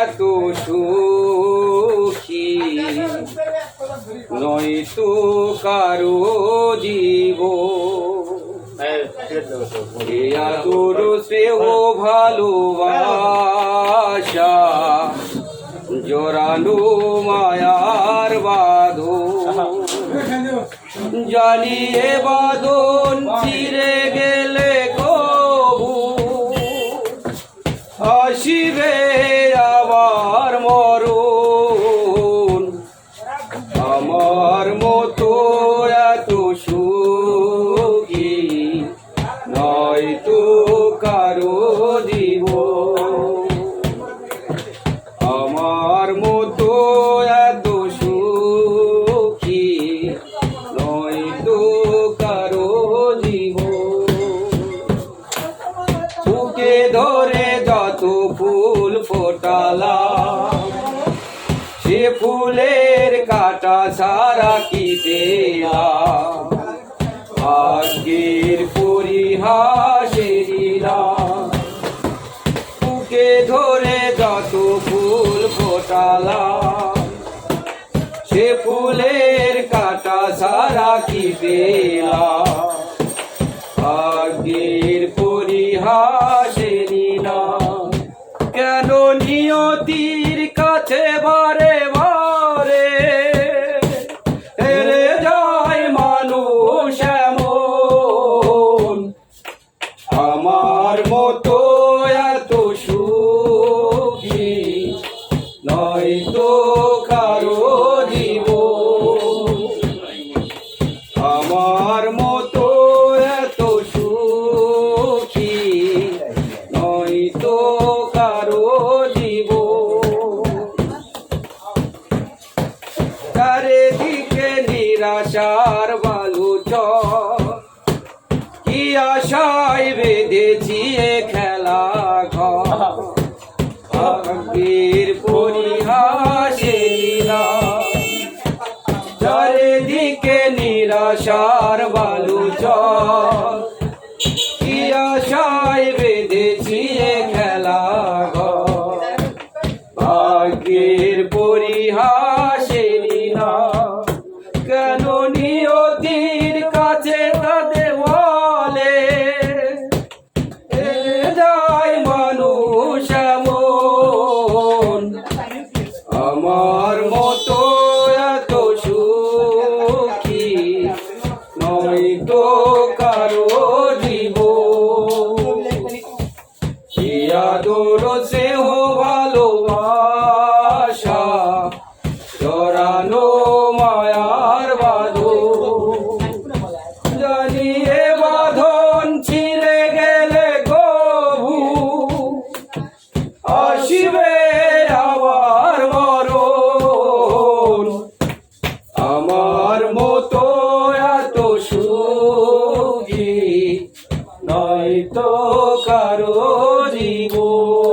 এত সুখী। নয়তো কারও জীব আদর, স্নেহ, ভালোবাসা জোরানো মায়ার বাঁধো জ্বালিয়ে বাঁধন চিরে গেলে কবু। আসিবে নয়তো কারও দিব আমার মতো এত সুখী নয়তো কারও জীব বুকে ধরে যত ফুল ফোটালা সে ফুলের কাটা সারা কি পেলাম বুকে ধরে যত ফুল ফোটালাম, সে ফুলের কাটা সারা কি পেলাম? ভাগ্যের পরিহাসের কেন নিয়তির কাছে বারে বারে হেরে যায় মানুষ আমার মতো আমার মতো সুখী নয়তো কারও জীব নিরাশার কি আশায় বেঁধেছি খেলা? চারিদিকে নিরাশার বালু কি আশায় বেঁধেছি খেলা ঘর। ভাগ্যের পরিহাসে না। কেন নিয়তির কাছে তাদের বলে এ যায় মানুষ এমন। আমার নয়তো কারও জীব। ভালোবাসা মায়ার বাঁধো। জানিয়ে বাঁধন ছিঁড়ে গেলে গভু। আসিবে হয়তো কারও জীবন